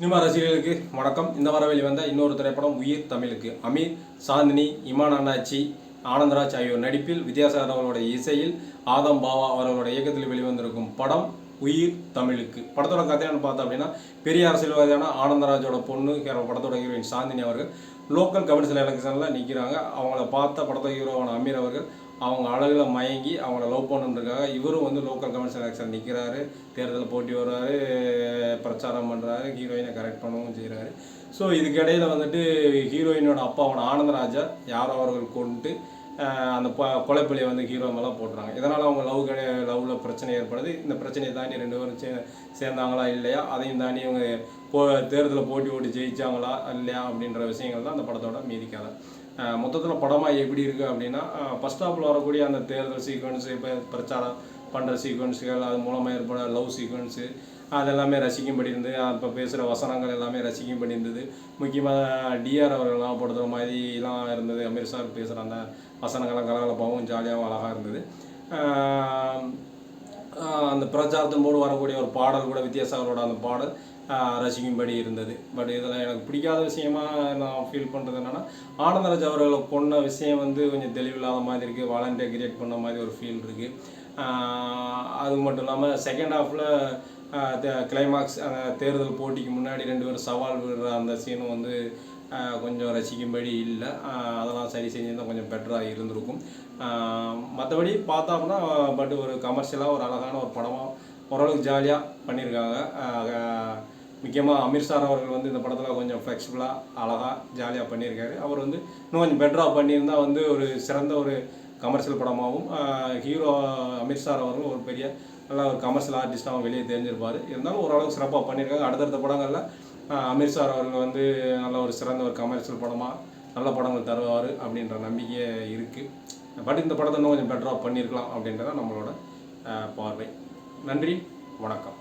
Cinema ரசிகர்களுக்கு வணக்கம். இந்த வார வெளிவந்த இன்னொரு திரைப்படம் உயிர் தமிழுக்கு. அமீர் சாந்தினி இமான் அண்ணாச்சி ஆனந்தராஜ் ஆகியோர் நடிப்பில் வித்யாசாகர் அவர்களுடைய இசையில் ஆதம் பாவா அவர்களுடைய இயக்கத்தில் வெளிவந்திருக்கும் படம் உயிர் தமிழுக்கு. படத்தோட கதையான்னு பார்த்தோம் அப்படின்னா பெரிய அரசியல்வாதியான ஆனந்தராஜோட பொண்ணு படத்தோட ஹீரோயின் சாந்தினி அவர்கள் லோக்கல் கவர்னல் எலெக்ஷனில் நிற்கிறாங்க அவங்கள பார்த்த படத்தோட ஹீரோவான அமீர் அவர்கள் அவங்க அழகில் மயங்கி அவங்கள லவ் பண்ணுன்றதுக்காக இவரும் வந்து லோக்கல் கமிஷன் எலெக்ஷன் நிற்கிறாரு தேர்தலில் போட்டி வர்றாரு பிரச்சாரம் பண்ணுறாரு ஹீரோயினை கரெக்ட் பண்ணவும் செய்கிறாரு ஸோ இதுக்கிடையில் வந்துட்டு ஹீரோயினோட அப்பாவோட ஆனந்தராஜா யாரோ அவர்கள் கொண்டு அந்த ப வந்து ஹீரோ மேலே போட்டுறாங்க. இதனால் அவங்க லவ் கிடை லவ்வில் பிரச்சனை ஏற்படுது. இந்த பிரச்சனையை தாண்டி ரெண்டு பேரும் சே சேர்ந்தாங்களா இல்லையா? அதையும் தாண்டி இவங்க போ தேர்தலில் போட்டி ஓட்டி ஜெயிச்சாங்களா இல்லையா அப்படின்ற விஷயங்கள் தான் அந்த படத்தோட மீதி கதை மொத்தத்தில் படமாக எப்படி இருக்குது அப்படின்னா ஃபஸ்ட் ஹாப்பில் வரக்கூடிய அந்த தேர்தல் சீக்வன்ஸு இப்போ பிரச்சாரம் பண்ணுற சீக்வன்ஸுகள் அது மூலமாக ஏற்பட லவ் சீக்வன்ஸு அதெல்லாமே ரசிக்கும்படி இருந்து இப்போ பேசுகிற வசனங்கள் எல்லாமே ரசிக்கும்படி இருந்தது. முக்கியமாக டிஆர் அவர்கள்லாம் படுத்துகிற மாதிரிலாம் இருந்தது. அமீர் சார் பேசுகிற அந்த வசனங்கள்லாம் கலகலப்பாகவும் ஜாலியாகவும் அழகாக இருந்தது. அந்த பிரச்சாரத்தின் போது வரக்கூடிய ஒரு பாடல் கூட வித்யாசாகரோட அந்த பாடல் ரசிக்கும்படி இருந்தது. பட் இதில் எனக்கு பிடிக்காத விஷயமா நான் ஃபீல் பண்ணுறது என்னென்னா ஆனந்தராஜ் அவர்களை கொண்ட விஷயம் வந்து கொஞ்சம் தெளிவில்லாத மாதிரி இருக்குது வாலண்டியர் கிரியேட் பண்ண மாதிரி ஒரு ஃபீல் இருக்குது அது மட்டும் இல்லாமல் செகண்ட் ஹாஃபில் கிளைமாக்ஸ் அந்த தேர்தல் போட்டிக்கு முன்னாடி ரெண்டு பேரும் சவால் விடுற அந்த சீனும் வந்து கொஞ்சம் ரசிக்கும்படி இல்லை. அதெல்லாம் சரி செஞ்சிருந்தால் கொஞ்சம் பெட்டராக இருந்திருக்கும். மற்றபடி பார்த்தோம்னா பட் ஒரு கமர்ஷியலாக ஒரு அழகான ஒரு படமாக ஓரளவுக்கு ஜாலியாக பண்ணியிருக்காங்க முக்கியமாக அமீர் சார் அவர்கள் வந்து இந்த படத்தில் கொஞ்சம் ஃப்ளெக்சிபிளாக அழகாக ஜாலியாக பண்ணியிருக்காரு. அவர் வந்து இன்னும் கொஞ்சம் பெட்டராக பண்ணியிருந்தால் வந்து ஒரு சிறந்த ஒரு கமர்ஷியல் படமாகவும் ஹீரோ அமீர் சார் அவர்கள் ஒரு பெரிய நல்ல ஒரு கமர்ஷியல் ஆர்டிஸ்டாகவும் வெளியே தெரிஞ்சிருப்பார். இருந்தாலும் ஓரளவுக்கு சிறப்பாக பண்ணியிருக்காங்க அடுத்தடுத்த படங்களில் அமீர் சார் அவர்கள் வந்து நல்ல ஒரு சிறந்த ஒரு கமர்ஷியல் படமாக நல்ல படங்கள் தருவார் அப்படின்ற நம்பிக்கை இருக்குது பட் இந்த படத்தை இன்னும் கொஞ்சம் பெட்டராக பண்ணியிருக்கலாம் அப்படின்றத நம்மளோட பார்வை. நன்றி வணக்கம்.